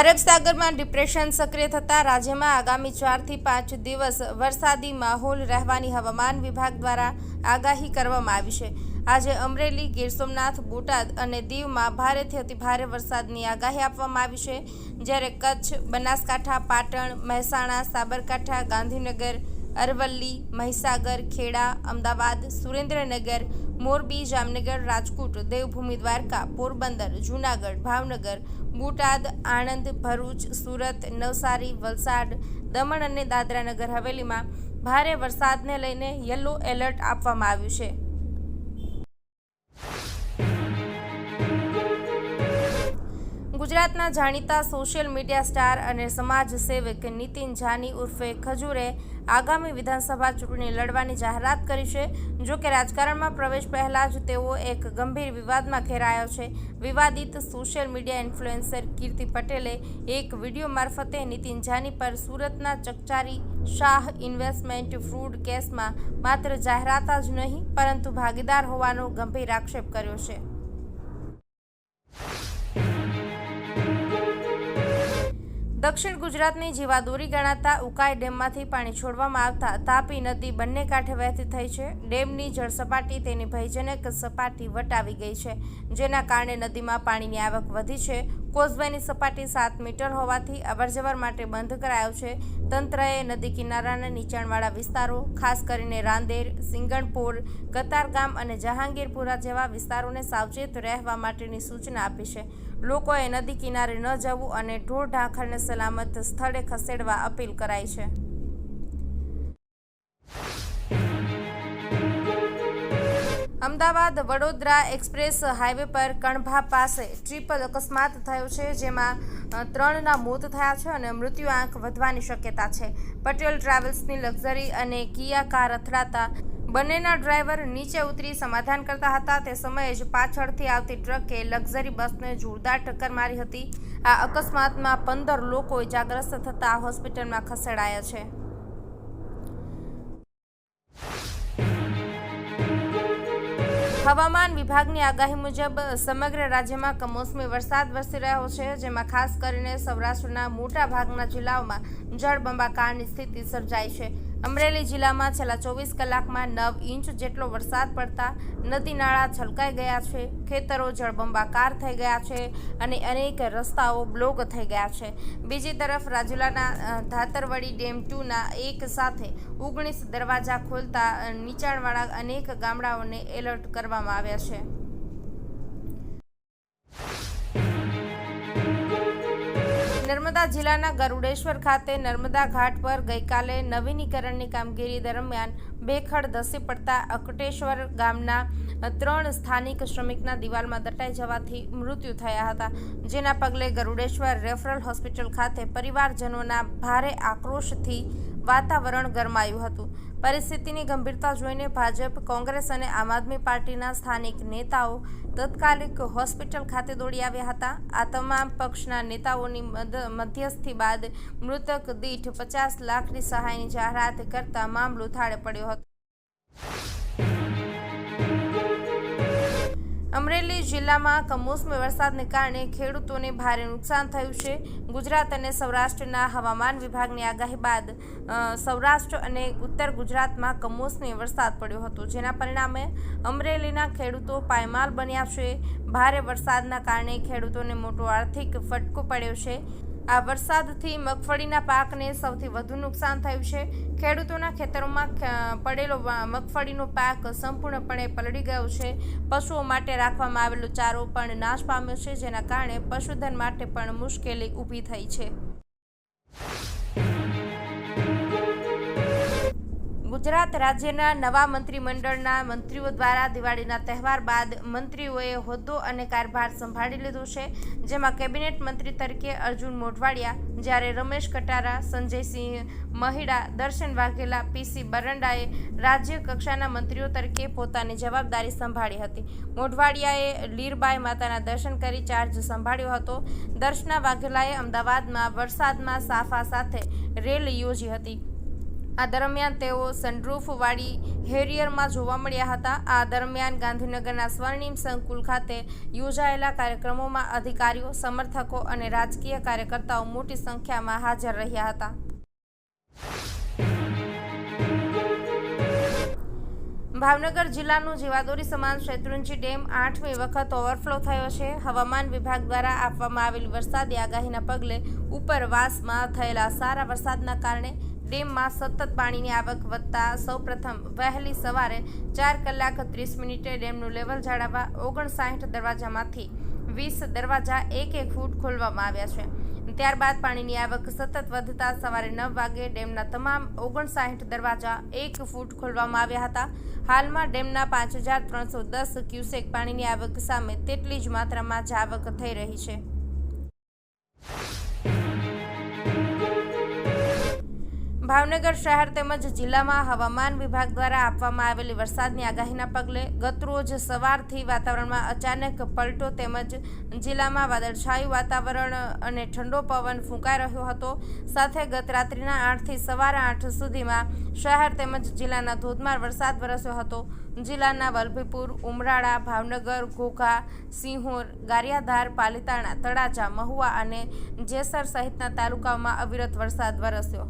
અરબ સાગરમાં depression સક્રિય થતાં રાજ્યમાં આગામી ચારથી પાંચ દિવસ વરસાદી માહોલ રહેવાની હવામાન વિભાગ દ્વારા આગાહી કરવામાં આવી છે. આજે અમરેલી, ગીર સોમનાથ, બોટાદ અને દીવમાં ભારેથી અતિભારે વરસાદની આગાહી આપવામાં આવી છે, જ્યારે કચ્છ, બનાસકાંઠા, પાટણ, મહેસાણા, સાબરકાંઠા, ગાંધીનગર, અરવલ્લી, મહીસાગર, ખેડા, અમદાવાદ, સુરેન્દ્રનગર મોરબી, જામનગર, રાજકોટ, દેવભૂમિ, દ્વારકા, પોરબંદર, જૂનાગઢ, ભાવનગર, બોટાદ, આણંદ, ભરૂચ, સુરત, નવસારી, વલસાડ, દમણ અને દાદરાનગર હવેલીમાં ભારે વરસાદને લઈને યલો એલર્ટ આપવામાં આવ્યું છે. ગુજરાતના જાણીતા સોશિયલ મીડિયા સ્ટાર અને સમાજ સેવક નીતિન જાની ઉર્ફે ખજૂરે આગામી વિધાનસભા ચૂંટણી લડવાની જાહેરાત કરી છે. જો કે રાજકારણમાં પ્રવેશ પહેલાં જ તેઓ એક ગંભીર વિવાદમાં ઘેરાયો છે. વિવાદિત સોશિયલ મીડિયા ઇન્ફ્લુએન્સર કીર્તિ પટેલે એક વીડિયો મારફતે નીતિન જાની પર સુરતના ચકચારી શાહ ઇન્વેસ્ટમેન્ટ ફ્રૂડ કેસમાં માત્ર જાહેરાત જ નહીં, પરંતુ ભાગીદાર હોવાનો ગંભીર આક્ષેપ કર્યો છે. દક્ષિણ ગુજરાતની જીવાદોરી ગણાતા ઉકાઈ ડેમમાંથી પાણી છોડવામાં આવતા તાપી નદી બંને કાંઠે વહેતી થઈ છે. ડેમની જળસપાટી તેની ભયજનક સપાટી વટાવી ગઈ છે, જેના કારણે નદીમાં પાણીની આવક વધી છે. કોઝવેની સપાટી સાત મીટર હોવાથી અવરજવર માટે બંધ કરાયો છે. તંત્રએ નદી કિનારાના નીચાણવાળા વિસ્તારો, ખાસ કરીને રાંદેર, સિંગણપોર, કતારગામ અને જહાંગીરપુરા જેવા વિસ્તારોને સાવચેત રહેવા માટેની સૂચના આપી છે. લોકોએ નદી કિનારે ન જવું અને ઢોર ઢાંખરને સલામત સ્થળે ખસેડવા અપીલ કરાઈ છે. અમદાવાદ વડોદરા એક્સપ્રેસ હાઈવે પર કણભા પાસે ટ્રિપલ અકસ્માત થયો છે, જેમાં ત્રણના મોત થયા છે અને મૃત્યુ આંક વધવાની શક્યતા છે. પટેલ ટ્રાવેલ્સની લક્ઝરી અને કિયા કાર અથડાતા બંનેના ડ્રાઈવર નીચે ઉતરી સમાધાન કરતા હતા. તે સમયે જ પાછળથી આવતી ટ્રકે લક્ઝરી બસને જોરદાર ટક્કર મારી હતી. આ અકસ્માતમાં પંદર લોકો ઇજાગ્રસ્ત થતાં હોસ્પિટલમાં ખસેડાયા છે. હવામાન વિભાગની આગાહી મુજબ સમગ્ર રાજ્યમાં કમોસમી વરસાદ વરસી રહ્યો છે, જેમાં ખાસ કરીને સૌરાષ્ટ્રના મોટા ભાગના જિલ્લાઓમાં જળબંબાકારની સ્થિતિ સર્જાઈ છે. અમરેલી જિલ્લામાં છેલ્લા ચોવીસ કલાકમાં નવ ઇંચ જેટલો વરસાદ પડતા નદી નાળા છલકાઈ ગયા છે, ખેતરો જળબંબાકાર થઈ ગયા છે અને અનેક રસ્તાઓ બ્લોક થઈ ગયા છે. બીજી તરફ રાજુલાના ધાતરવડી ડેમ ટુના એક સાથે ઓગણીસ દરવાજા ખોલતા નીચાણવાળા અનેક ગામડાઓને એલર્ટ કરવામાં આવ્યા છે. નર્મદા જિલ્લાના ગરુડેશ્વર ખાતે નર્મદા ઘાટ પર ગઈકાલે નવીનીકરણની કામગીરી દરમિયાન બેખડ ધસી પડતા અકટેશ્વર ગામના ત્રણ સ્થાનિક શ્રમિકના દિવાલમાં દટાઈ જવાથી મૃત્યુ થયા હતા. જેના પગલે ગરુડેશ્વર રેફરલ હોસ્પિટલ ખાતે પરિવારજનોના ભારે આક્રોશથી વાતાવરણ ગરમાયું હતું. પરિસ્થિતિની ગંભીરતા જોઈને ભાજપ, કોંગ્રેસ અને આમ આદમી પાર્ટીના સ્થાનિક નેતાઓ તત્કાલિક હોસ્પિટલ ખાતે દોડી આવ્યા હતા. આ તમામ પક્ષના નેતાઓની મધ્યસ્થી બાદ મૃતક દીઠ પચાસ લાખની સહાયની જાહેરાત કરતા મામલો થાળે પડ્યો હતો. અમરેલી જિલ્લામાં કમોસમી વરસાદને કારણે ખેડૂતોને ભારે નુકસાન થયું છે. ગુજરાત અને સૌરાષ્ટ્રના હવામાન વિભાગની આગાહી બાદ સૌરાષ્ટ્ર અને ઉત્તર ગુજરાતમાં કમોસમી વરસાદ પડ્યો હતો, જેના પરિણામે અમરેલીના ખેડૂતો પાયમાલ બન્યા છે. ભારે વરસાદના કારણે ખેડૂતોને મોટો આર્થિક ફટકો પડ્યો છે. આ વરસાદથી મગફળીના પાકને સૌથી વધુ નુકસાન થયું છે. ખેડૂતોના ખેતરોમાં પડેલો મગફળીનો પાક સંપૂર્ણપણે પલળી ગયો છે. પશુઓ માટે રાખવામાં આવેલો ચારો પણ નાશ પામ્યો છે, જેના કારણે પશુધન માટે પણ મુશ્કેલી ઊભી થઈ છે. ગુજરાત રાજ્યના નવા મંત્રીમંડળના મંત્રીઓ દ્વારા દિવાળીના તહેવાર બાદ મંત્રીઓએ હોદ્દો અને કારભાર સંભાળી લીધો છે, જેમાં કેબિનેટ મંત્રી તરીકે અર્જુન મોઢવાડિયા, જ્યારે રમેશ કટારા, સંજયસિંહ મહિડા, દર્શન વાઘેલા પીસી બરંડાએ રાજ્ય કક્ષાના મંત્રીઓ તરીકે પોતાની જવાબદારી સંભાળી હતી. મોઢવાડિયાએ લીરબાઈ માતાના દર્શન કરી ચાર્જ સંભાળ્યો હતો. દર્શના વાઘેલાએ અમદાવાદમાં વરસાદમાં સાફા સાથે રેલી યોજી હતી. આ દરમિયાન તેઓ સનરૂફવાળી હેરિયરમાં જોવા મળ્યા હતા. આ દરમિયાન ગાંધીનગરના સ્વર્ણિમ સંકુલ ખાતે યોજાયેલા કાર્યક્રમોમાં અધિકારીઓ, સમર્થકો અને રાજકીય કાર્યકર્તાઓ મોટી સંખ્યામાં હાજર રહ્યા હતા. ભાવનગર જિલ્લાનું જીવાદોરી સમાન શેત્રુંજી ડેમ આઠમી વખત ઓવરફ્લો થયો છે. હવામાન વિભાગ દ્વારા આપવામાં આવેલી વરસાદી આગાહીના પગલે ઉપરવાસમાં થયેલા સારા વરસાદના કારણે ડેમમાં સતત પાણીની આવક વધતા સૌપ્રથમ વહેલી સવારે ચાર કલાક ત્રીસ મિનિટે ડેમનું લેવલ જાળવવા ઓગણસાઠ દરવાજામાંથી વીસ દરવાજા એક એક ફૂટ ખોલવામાં આવ્યા છે. ત્યારબાદ પાણીની આવક સતત વધતા સવારે નવ વાગે ડેમના તમામ ઓગણસાઠ દરવાજા એક ફૂટ ખોલવામાં આવ્યા હતા. હાલમાં ડેમના પાંચ હજાર ત્રણસો દસ ક્યુસેક પાણીની આવક સામે તેટલી જ માત્રામાં જ આવક થઈ રહી છે. ભાવનગર શહેર તેમજ જિલ્લામાં હવામાન વિભાગ દ્વારા આપવામાં આવેલી વરસાદની આગાહીના પગલે ગતરોજ સવારથી વાતાવરણમાં અચાનક પલટો તેમજ જિલ્લામાં વાદળછાયું વાતાવરણ અને ઠંડો પવન ફૂંકાઈ રહ્યો હતો. સાથે ગત રાત્રિના આઠથી સવાર આઠ સુધીમાં શહેર તેમજ જિલ્લાના ધોધમાર વરસાદ વરસ્યો હતો. જિલ્લાના વલભીપુર, ઉમરાળા, ભાવનગર, ઘોઘા, સિંહોર, ગારિયાધાર, પાલિતાણા, તળાજા, મહુવા અને જેસર સહિતના તાલુકાઓમાં અવિરત વરસાદ વરસ્યો.